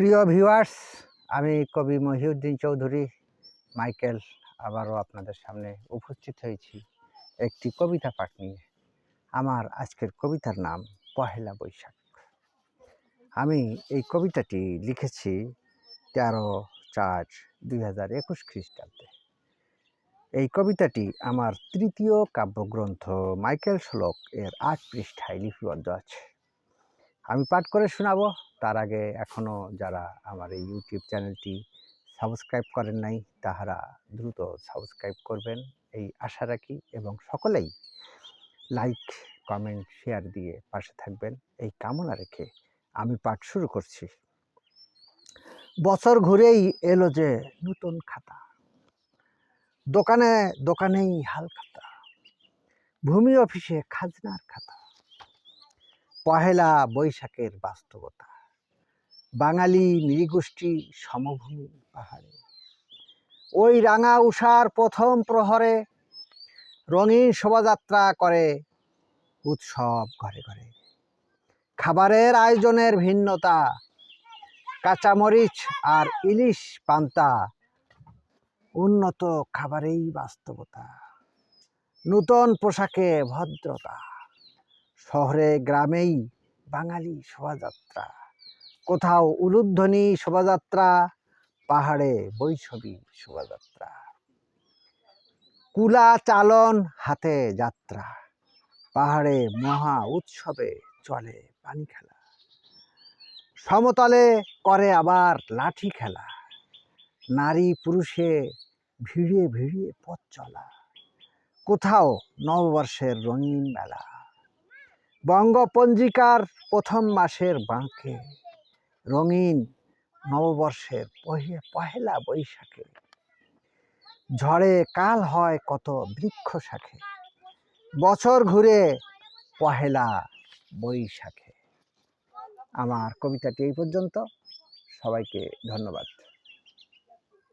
প্রিয় ভিউয়ার্স আমি কবি মহিউদ্দিন চৌধুরী, মাইকেল আবারও আপনাদের সামনে উপস্থিত হয়েছি একটি কবিতা পাঠ নিয়ে। আমার আজকের কবিতার নাম পহেলা বৈশাখ। আমি এই কবিতাটি লিখেছি তেরো চার দুই হাজার একুশ খ্রিস্টাব্দে। এই কবিতাটি আমার তৃতীয় কাব্যগ্রন্থ মাইকেল শ্লোক এর আট পৃষ্ঠায় লিপিবদ্ধ আছে। আমি পাঠ করে শোনাবো। তার আগে এখনও যারা আমার এই ইউটিউব চ্যানেলটি সাবস্ক্রাইব করেন নাই, তাহারা দ্রুত সাবস্ক্রাইব করবেন। এই আশা রাখি এবং সকলেই লাইক কমেন্ট শেয়ার দিয়ে পাশে থাকবেন। এই কামনা রেখে আমি পাঠ শুরু করছি। বছর ঘুরেই এলো যে নতুন খাতা। দোকানে দোকানেই হাল খাতা। ভূমি অফিসে খাজনার খাতা। পহেলা বৈশাখের বাস্তবতা। বাঙালি নৃগোষ্ঠী সমভূমি পাহাড়ে। ওই রাঙা উষার প্রথম প্রহরে রঙিন শোভাযাত্রা করে উৎসব ঘরে ঘরে। খাবারের আয়োজনের ভিন্নতা, কাঁচামরিচ আর ইলিশ পান্তা উন্নত খাবারেই বাস্তবতা। নূতন পোশাকে ভদ্রতা। শহরে গ্রামেই বাঙালি শোভাযাত্রা। কোথাও উলুধ্বনি শোভাযাত্রা, পাহাড়ে বৈষ্ণবী শোভাযাত্রা। কুলা চালন হাতে যাত্রা, পাহাড়ে মহা উৎসবে চলে পানি খেলা। সমতলে করে আবার লাঠি খেলা, নারী পুরুষে ভিড়িয়ে ভিড়িয়ে পথ চলা। কোথাও নববর্ষের রঙিন মেলা বঙ্গপঞ্জিকার প্রথম মাসের বাঁকে, রঙিন নববর্ষের পহে, পহেলা বৈশাখে। ঝড়ে কাল হয় কত বৃক্ষ শাখে, বছর ঘুরে পহেলা বৈশাখে। আমার কবিতাটি এই পর্যন্ত। সবাইকে ধন্যবাদ।